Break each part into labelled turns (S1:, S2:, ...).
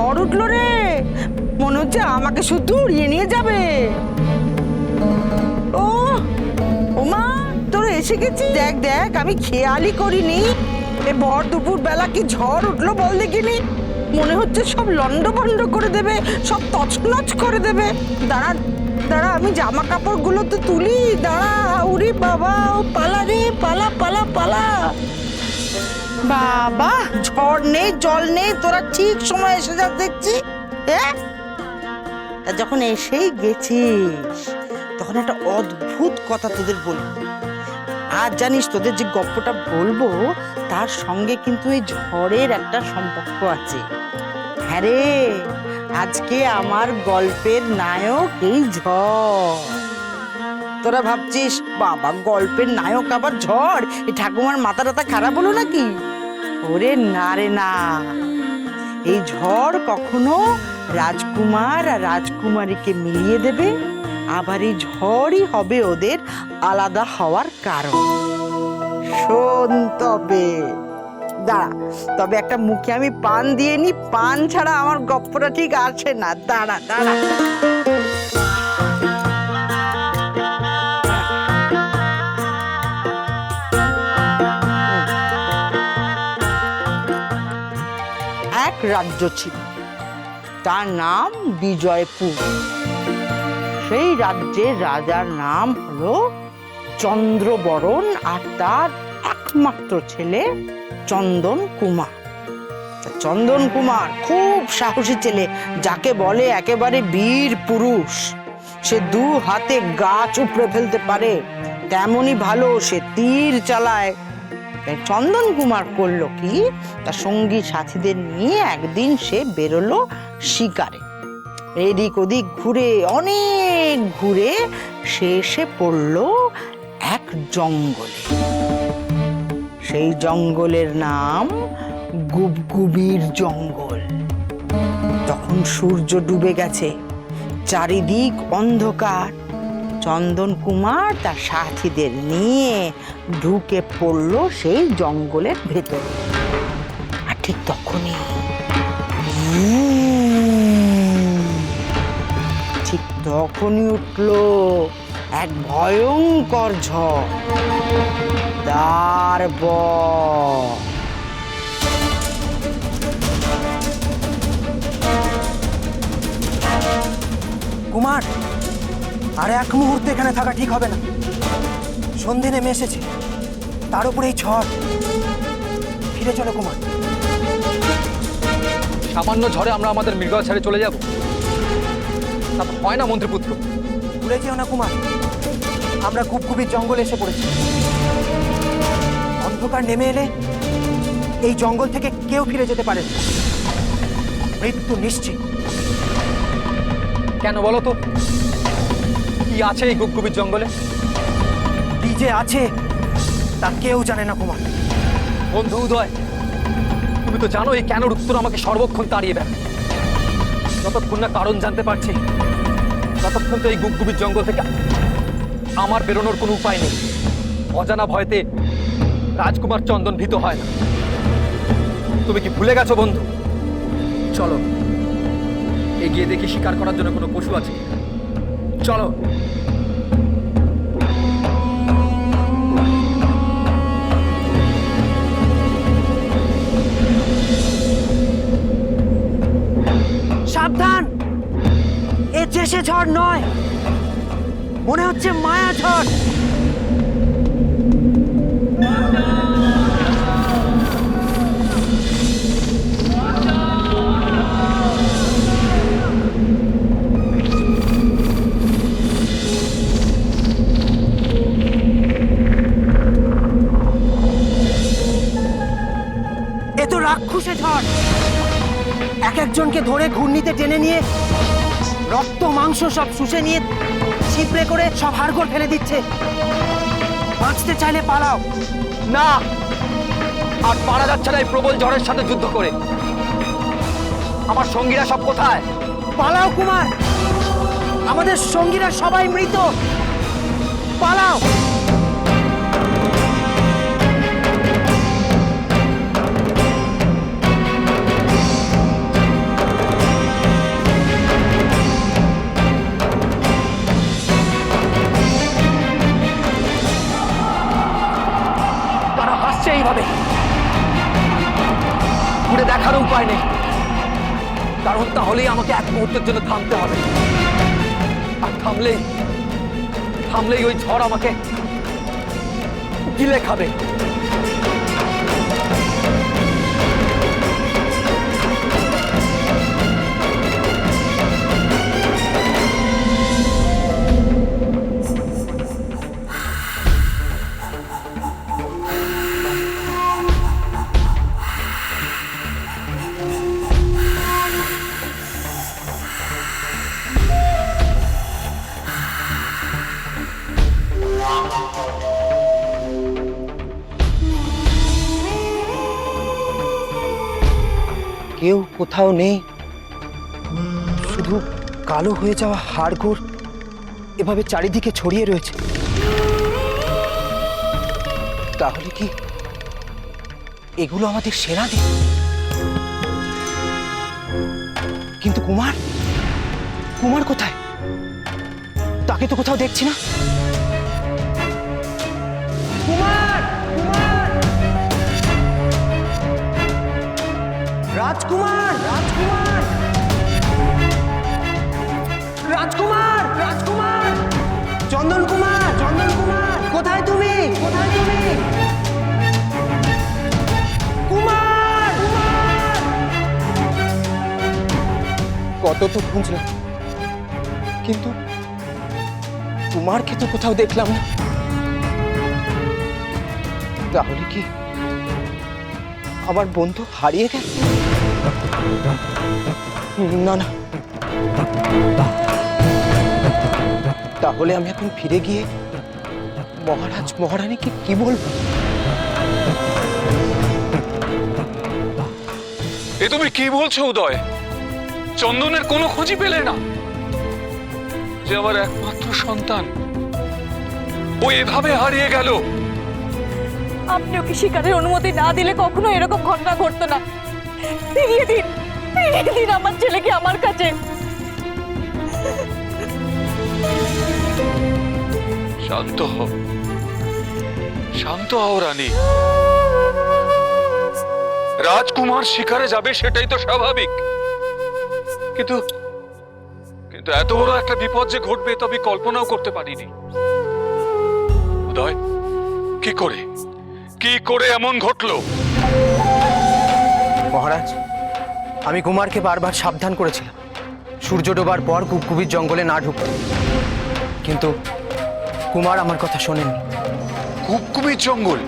S1: ঝড় উঠল রে। মনে হচ্ছে আমাকে শুধু উড়িয়ে নিয়ে যাবে। ও, ওমা, তোর এসে গেছি দেখ দেখ, আমি খেয়ালই করিনি। এ ভর দুপুর বেলা কি ঝড় উঠল বল দেখিনি। মনে হচ্ছে সব লন্ড ভন্ড করে দেবে, সব তছনছ করে দেবে। দাঁড়া দাঁড়া, আমি জামা কাপড়গুলো তো তুলি। দাঁড়া উরি বাবা, ও পালা রে, পালা পালা পালা। বাবা, ঝড় নেই, জল নেই, তোরা ঠিক সময় এসে যা দেখছি হ্যাঁ তা যখন এসেই গেছিস, তখন একটা অদ্ভুত কথা তোদের বলব আর জানিস তোদের যে গল্পটা বলব, তার সঙ্গে কিন্তু এই ঝড়ের একটা সম্পর্ক আছে। হ্যাঁ রে, আজকে আমার গল্পের নায়ক এই ঝড়। তোরা ভাবছিস, বাবা, গল্পের নায়ক আবার ঝড়? এই ঠাকুমার মাথা টাথা খারাপ হলো নাকি? ওরে না রে না। এই ঝড় কখনো রাজকুমার আর রাজকুমারীকে মিলিয়ে দেবে? আবার এই ঝড়ই হবে ওদের আলাদা হওয়ার কারণ। শোন তবে। দাঁড়া, তবে একটা মুখে আমি পান দিয়ে নি। পান ছাড়া আমার গপ্পটা ঠিক আছে না। দাঁড়া দাঁড়া। রাজ্য ছিল। তার নাম বিজয়পুর। সেই রাজ্যের রাজার নাম হলো চন্দ্রবরণ আর তার একমাত্র ছেলে চন্দন কুমার। চন্দন কুমার খুব সাহসী ছেলে, যাকে বলে একেবারে বীর পুরুষ। সে দু হাতে গাছ উপড়ে ফেলতে পারে তেমনই ভালো সে তীর চালায়। চন্দন কুমার করল কি? তার সঙ্গী সাথীদের নিয়ে একদিন সে বেরোলো শিকারে। এদিক ওদিক ঘুরে, অনেক ঘুরে সে এসে পড়ল এক জঙ্গলে। সেই জঙ্গলের নাম গুবগুবির জঙ্গল। তখন সূর্য ডুবে গেছে, চারিদিক অন্ধকার। চন্দন কুমার তার সাথীদের নিয়ে ঢুকে পড়ল সেই জঙ্গলের ভেতরে। আর ঠিক তখনই ঠিক তখনই উঠল এক ভয়ঙ্কর ঝড়। তার
S2: কুমার আর এক মুহূর্তে এখানে থাকা ঠিক হবে না। সন্ধে নেমে এসেছে। তার উপরে এই ঝড়। ফিরে চলো কুমার।
S3: সামান্য ঝড়ে আমরা আমাদের মৃগয়া ছেড়ে চলে যাব। তা হয় না মন্ত্রীপুত্র।
S2: ভুলে যেও না কুমার। আমরা গুপগুপির জঙ্গলে এসে পড়েছি। অন্ধকার নেমে এলে এই জঙ্গল থেকে কেউ ফিরে যেতে পারে না। মৃত্যু নিশ্চিত।
S3: কেন বলো তো? আছে এই গুপগুপির জঙ্গলে?
S2: কি যে আছে তা কেউ জানে না কুমার।
S3: বন্ধু উদয় তুমি তো জানো এই কেন উত্তর আমাকে সর্বক্ষণ তাড়িয়ে দেয়। যতক্ষণ না কারণ জানতে পারছি ততক্ষণ তো এই গুপগুপির জঙ্গল থেকে আমার বেরোনোর কোনো উপায় নেই। অজানা ভয়তে রাজকুমার চন্দন ভীত হয় না। তুমি কি ভুলে গেছো বন্ধু? চলো এগিয়ে দেখি শিকার করার জন্য কোনো পশু আছে কিনা। চলো।
S2: সাবধান। এ চেষে ঝড় নয়। মনে হচ্ছে মায়া ঝড়। একজনকে ধরে ঘূর্ণিতে টেনে নিয়ে রক্ত মাংস সব শুষে নিয়ে ছিপড়ে করে সব হাড়গোড় ফেলে দিচ্ছে। বাঁচতে চাইলে পালাও।
S3: না! আর পারা যাচ্ছে না এই প্রবল ঝড়ের সাথে যুদ্ধ করে। আমার সঙ্গীরা সব কোথায়?
S2: পালাও কুমার! আমাদের সঙ্গীরা সবাই মৃত। পালাও!
S3: মুহূর্তের জন্য থামতে হবে। আর থামলেই থামলেই ওই ঝড় আমাকে গিলে খাবে।
S2: কোথাও নেই। শুধু কালো হয়ে যাওয়া হাড়গোড় এভাবে চারিদিকে ছড়িয়ে রয়েছে। তাহলে কি এগুলো আমাদের সেনাদের কিন্তু কুমার কুমার কোথায়? তাকে তো কোথাও দেখছি না। কুমার! রাজকুমার রাজকুমার। রাজকুমার রাজকুমার। চন্দন কুমার চন্দন কুমার কোথায় তুমি? কোথায় তুমি? কুমার কত তো খুঁজলাম, কিন্তু কুমারকে তো কোথাও দেখলাম না। তাহলে কি আমার বন্ধু হারিয়ে গেল না না। তাহলে আমি এখন ফিরে গিয়ে মহারাজ মহারানীকে কি বলব?
S4: এ তুমি কি বলছো উদয়? চন্দনের কোনো খোঁজই পেলে না? যে আমার একমাত্র সন্তান ও এভাবে হারিয়ে গেল।
S5: আপনি ওকে শিকারের অনুমতি না দিলে কখনো এরকম ঘটনা ঘটতো না? ফিরিয়ে দিন ফিরিয়ে দিন আমার ছেলেকে আমার কাছে।
S4: শান্ত হও। শান্ত হও, রানী। রাজকুমার শিকারে যাবে সেটাই তো স্বাভাবিক। কিন্তু কিন্তু এত বড় একটা বিপদ যে ঘটবে, তবে কল্পনাও করতে পারিনি। উদয়, কি করে? কি করে এমন ঘটলো?
S2: মহারাজ আমি কুমারকে বারবার সাবধান করেছিলাম। সূর্য ডোবার পর কুকুবির জঙ্গলে না ঢুকতে। কিন্তু কুমার আমার কথা শোনেননি
S4: কুকুবির জঙ্গল?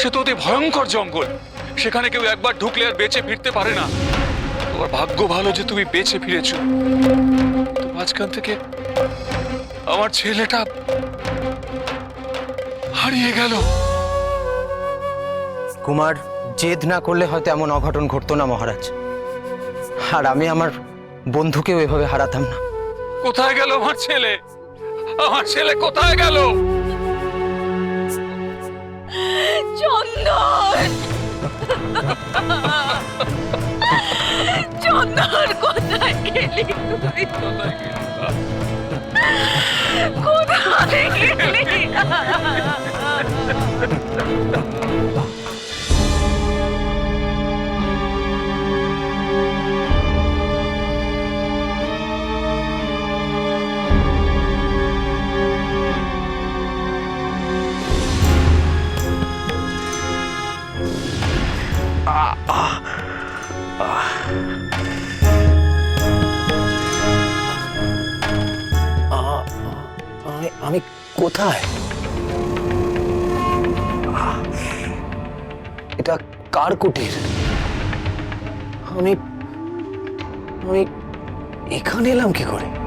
S4: সে তো অতি ভয়ঙ্কর জঙ্গল। সেখানে কেউ একবার ঢুকলে আর বেঁচে ফিরতে পারে না। তোমার ভাগ্য ভালো যে তুমি বেঁচে ফিরেছো। মাঝখান থেকে আমার ছেলেটা হারিয়ে গেল।
S2: কুমার জেদ না করলে হয়তো এমন অঘটন ঘটতো না মহারাজ। আর আমি আমার বন্ধুকেও এভাবে হারাতাম না।
S4: কোথায় গেল আমার ছেলে? আমার ছেলে কোথায় গেল?
S5: চন্দন! চন্দন কোথায় গেলি তুই? কোথায় গেলি?
S2: আমি আমি কোথায় এটা কার কুটির আমি আমি এখানে এলাম কি করে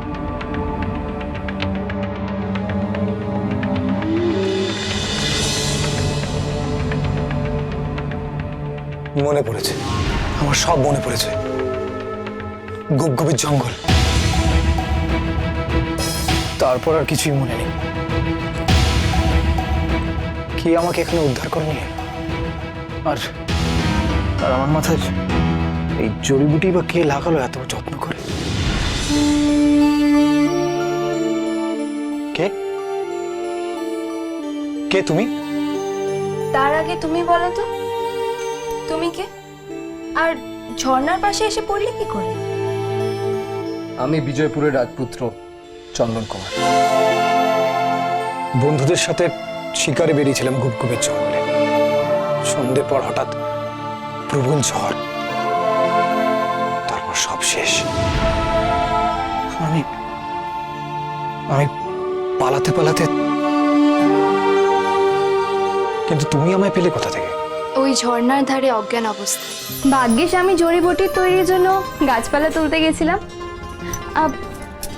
S6: মনে পড়েছে। আমার সব মনে পড়েছে। গুপগুপির জঙ্গল। তারপর আর কিছুই মনে নেই। কে আমাকে এখানে উদ্ধার করে নিয়ে? আর আর আমার মাথায় এই জড়িবুটি বা কে লাগালো এত যত্ন করে? কে? কে তুমি?
S7: তার আগে তুমি বলো তো। তুমি কে? আর ঝর্ণার পাশে এসে পড়লে কি করে?
S6: আমি বিজয়পুরের রাজপুত্র চন্দন কুমার। বন্ধুদের সাথে শিকারে বেরিয়েছিলাম গুপগুপের জঙ্গলে। সন্ধ্যে পর হঠাৎ প্রবল ঝড়। তারপর সব শেষ। আমি আমি পালাতে পালাতে কিন্তু তুমি আমায় পেলে কোথা থেকে?
S7: ওই ঝর্ণার ধারে অজ্ঞান অবস্থায়
S8: ভাগ্যিস আমি জড়িবটি তৈরির জন্য গাছপালা তুলতে গেছিলাম।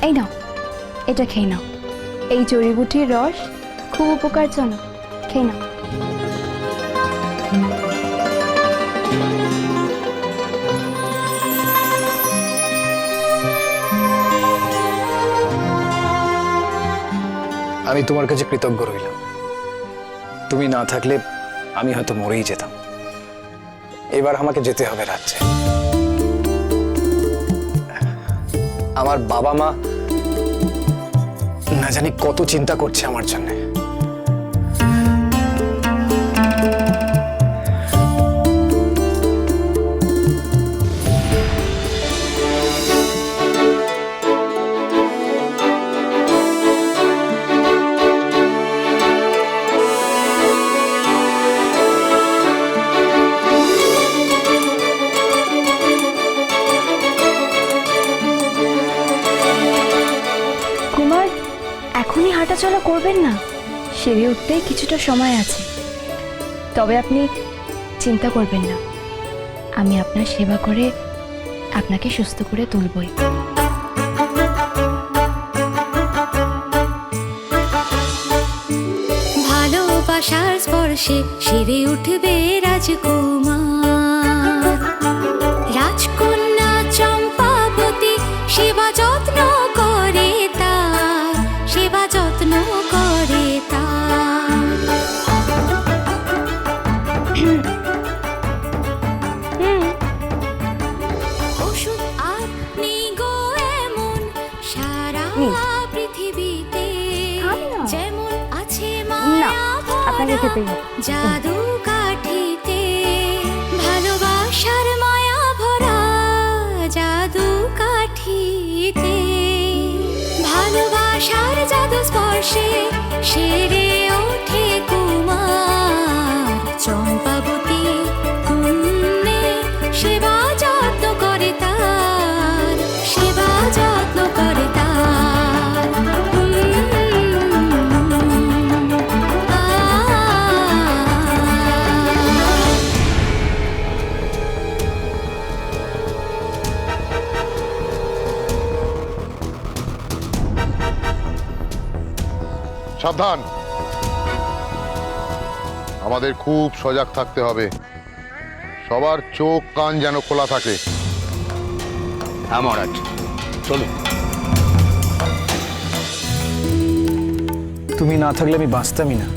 S8: এই নাও এটা খেয়ে নাও। এই জড়িবুটির রস খুব উপকারজনক খেয়ে নাও।
S6: আমি তোমার কাছে কৃতজ্ঞ রইলাম। তুমি না থাকলে আমি হয়তো মরেই যেতাম। এবার আমাকে যেতে হবে রাজ্যে। আমার বাবা মা না জানি কত চিন্তা করছে আমার জন্য।
S8: হাঁটাচলা না। সিঁড়ি উঠতেই কিছুটা সময় আছে। তবে আপনি চিন্তা করবেন না। আমি আপনার সেবা করে আপনাকে সুস্থ করে তুলবই।
S9: ভালোবাসার স্পর্শে সেরে উঠবে রাজকুমার। রাজকন্যা চম্পাবতী সেবা যত্ন
S8: আপনাকে
S9: খেতে
S8: খেতেই হবে।
S9: জাদু কাঠিতে ভালোবাসার মায়া ভরা জাদু কাঠিতে ভালোবাসার জাদু স্পর্শে সেরে
S10: সাবধান। আমাদের খুব সজাগ থাকতে হবে। সবার চোখ কান যেন খোলা থাকে।
S4: হ্যাঁ মহারাজ চলুন।
S6: তুমি না থাকলে আমি বাঁচতামই না।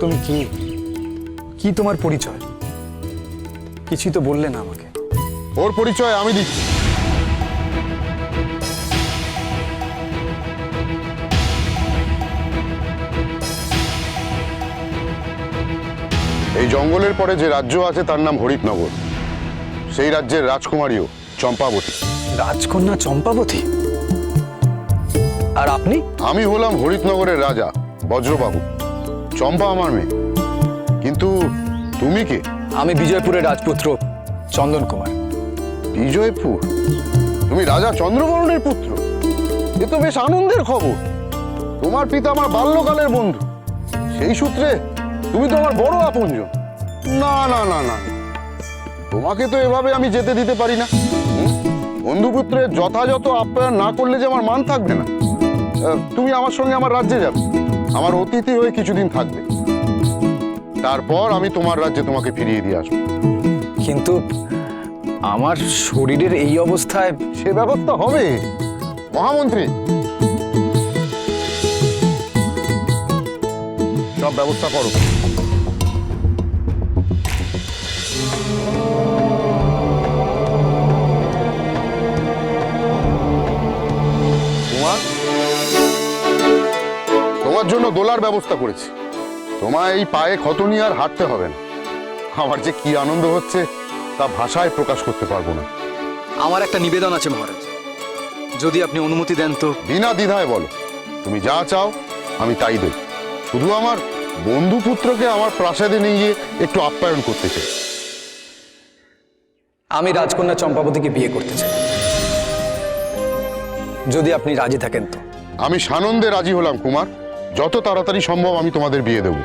S6: তুমি কি? কি তোমার পরিচয়? কিছুই তো বললে না আমাকে।
S10: ওর পরিচয় আমি দিচ্ছি। এই জঙ্গলের পরে যে রাজ্য আছে তার নাম হরিতনগর সেই রাজ্যের রাজকুমারীও চম্পাবতী।
S6: রাজকন্যা চম্পাবতী? আর আপনি?
S10: আমি হলাম হরিতনগরের রাজা বজ্রবাবু। চম্পা আমার মেয়ে। কিন্তু তুমি কে?
S6: আমি বিজয়পুরের রাজপুত্র চন্দন কুমার
S10: বিজয়পুর? তুমি রাজা চন্দ্রবরণের পুত্র? এ তো বেশ আনন্দের খবর। তোমার পিতা আমার বাল্যকালের বন্ধু। সেই সূত্রে তুমি তো আমার বড় আপনজন। না না না না। তোমাকে তো এভাবে আমি যেতে দিতে পারি না? বন্ধুপুত্রের যথাযথ আপ্যায়ন না করলে যে আমার মান থাকবে না। তুমি আমার সঙ্গে আমার রাজ্যে যাবে। আমার অতিথি হয়ে কিছুদিন থাকবে। তারপর আমি তোমার রাজ্যে তোমাকে ফিরিয়ে দিয়ে আসব।
S6: কিন্তু আমার শরীরের এই অবস্থায়
S10: সে ব্যবস্থা হবে। মহামন্ত্রী সব ব্যবস্থা করো। তোমার? তোমার জন্য দোলার ব্যবস্থা করেছি। তোমায় এই পায়ে ক্ষত নিয়ে আর হাঁটতে হবে না। আমার যে কি আনন্দ হচ্ছে তা ভাষায় প্রকাশ করতে পারব না।
S6: আমার একটা নিবেদন আছে মহারাজ। যদি আপনি অনুমতি দেন তো
S10: বিনা দ্বিধায় বলো। তুমি যা চাও আমি তাই দেব। শুধু আমার বন্ধু পুত্রকে আমার প্রাসাদে নিয়ে গিয়ে একটু আপ্যায়ন করতে চাই।
S6: আমি রাজকন্যা চম্পাবতীকে বিয়ে করতে চাই। যদি আপনি রাজি থাকেন তো।
S10: আমি সানন্দে রাজি হলাম কুমার। যত তাড়াতাড়ি সম্ভব আমি তোমাদের বিয়ে দেবো।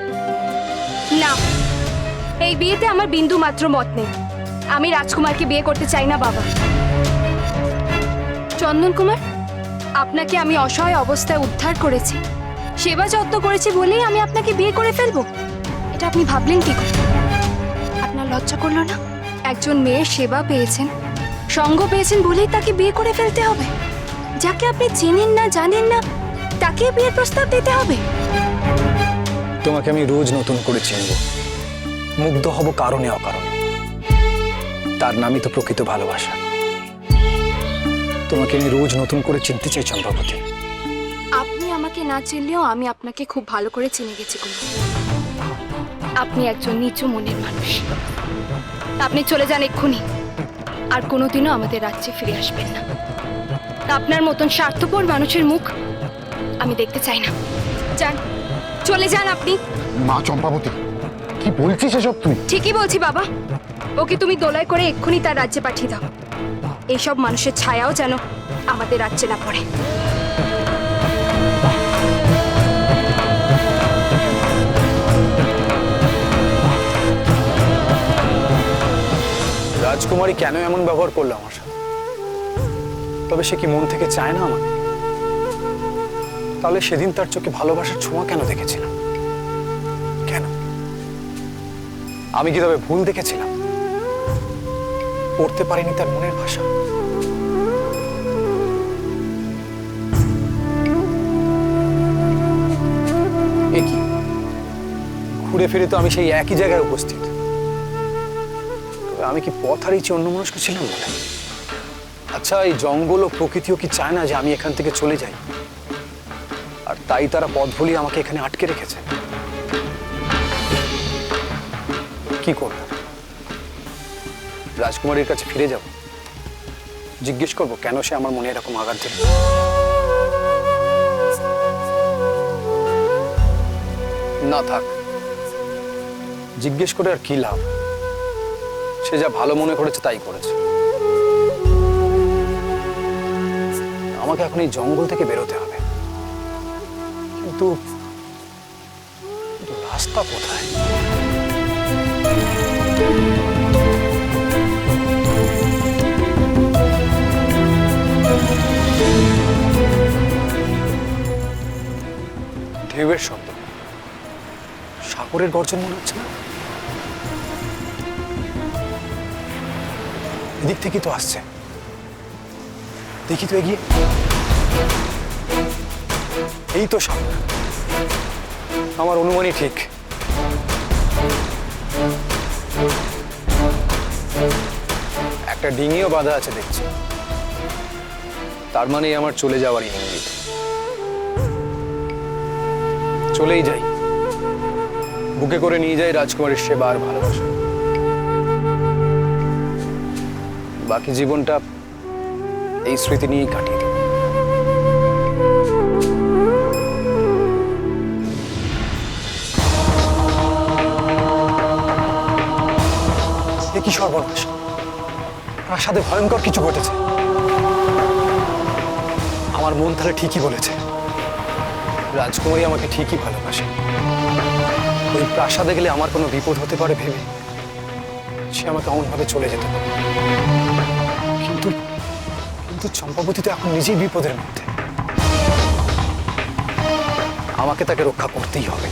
S8: না এই বিয়েতে আমার বিন্দু মাত্র মত নেই। আমি রাজকুমারকে বিয়ে করতে চাই না বাবা। চন্দন কুমার আপনাকে আমি অসহায় অবস্থায় উদ্ধার করেছি। সেবা যত্ন করেছি বলেই আমি আপনাকে বিয়ে করে ফেলব। এটা আপনি ভাবলেন কি আপনার লজ্জা করল না? একজন মেয়ের সেবা পেয়েছেন, সঙ্গ পেয়েছেন বলেই তাকে বিয়ে করে ফেলতে হবে। যাকে আপনি চেনেন না, জানেন না, তাকে বিয়ের প্রস্তাব দিতে হবে।
S6: তোমাকে আমি রোজ নতুন করে চিনব। মুগ্ধ হব কারণে অকারণে। তার নামই তো প্রকৃত ভালোবাসা। তোমাকে আমি রোজ নতুন করে চিনতে চাই
S8: আপনি আমাকে না চিনলেও আমি আপনাকে খুব ভালো করে চিনে গেছি কুমার আপনি একজন নিচু মনের মানুষ। আপনি চলে যান এক্ষুনি। আর কোনোদিনও আমাদের রাজ্যে ফিরে আসবেন না। আপনার মতন স্বার্থপর মানুষের মুখ আমি দেখতে চাই না। যান চলে যান আপনি।
S10: মা চম্পাবতী কি বলছিস এসব তুই?
S8: ঠিকই বলছি বাবা। ওকে তুমি দোলায় করে এক্ষুনি তার রাজ্যে পাঠিয়ে দাও। এইসব মানুষের ছায়াও যেন আমাদের রাজ্যে না পড়ে।
S6: রাজকুমারী কেন এমন ব্যবহার করল আমার সাথে? তবে সে কি মন থেকে চায় না আমাকে? তাহলে সেদিন তার চোখে ভালোবাসার ছোঁয়া কেন দেখেছিলাম? কেন? আমি কি তবে ভুল দেখেছিলাম? পড়তে পারিনি তার মনের ভাষা? ঘুরে ফিরে তো আমি সেই একই জায়গায় উপস্থিত। আমি কি পথ হারিয়েছি অন্য মানুষকে ছিলাম? বলে আচ্ছা এই জঙ্গল ও প্রকৃতিও কি চায় না যে আমি এখান থেকে চলে যাই? আর তাই তারা পথ ভুলিয়ে আমাকে এখানে আটকে রেখেছে। কি করব? রাজকুমারীর কাছে ফিরে যাব জিজ্ঞেস করব, কেন সে আমার মনে এরকম আঘাত দিল না থাক। জিজ্ঞেস করে আর কি লাভ? সে যা ভালো মনে করেছে তাই করেছে। আমাকে এখন এই জঙ্গল থেকে বেরোতে হবে। কিন্তু রাস্তা কোথায়? ঢেউয়ের শব্দ। সাগরের গর্জন মনে হচ্ছে না? এদিক থেকে তো আসছে। দেখি তো এগিয়ে। এই তো সামনে আমার অনুমানই ঠিক। একটা ডিঙিও বাঁধা আছে, দেখছি। তার মানেই আমার চলে যাওয়ার ইঙ্গিত। চলেই যাই। বুকে করে নিয়ে যাই রাজকুমারীর সেবা আর ভালোবাসা। বাকি জীবনটা এই স্মৃতি নিয়েই কাটিয়ে এ কি সর্বনাশ? প্রাসাদে ভয়ঙ্কর কিছু ঘটেছে। আমার মন তাহলে ঠিকই বলেছে। রাজকুমারী আমাকে ঠিকই ভালোবাসে। ওই প্রাসাদে গেলে আমার কোনো বিপদ হতে পারে ভেবে আমাকে অমনভাবে চলে যেতে কিন্তু কিন্তু চম্পাবতী তো এখন নিজেই বিপদের মধ্যে। আমাকে তাকে রক্ষা করতেই হবে।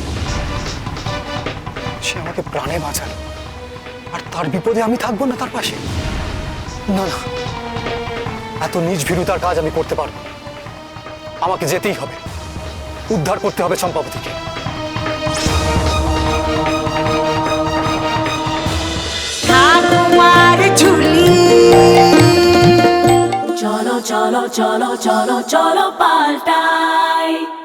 S6: সে আমাকে প্রাণে বাঁচালো। আর তার বিপদে আমি থাকব না তার পাশে। না না। এত নিজ কাজ আমি করতে পারব আমাকে যেতেই হবে। উদ্ধার করতে হবে চম্পাবতীকে।
S9: ঠাকুমার ঝুলি। চলো চলো চলো চলো চলো পাল্টাই।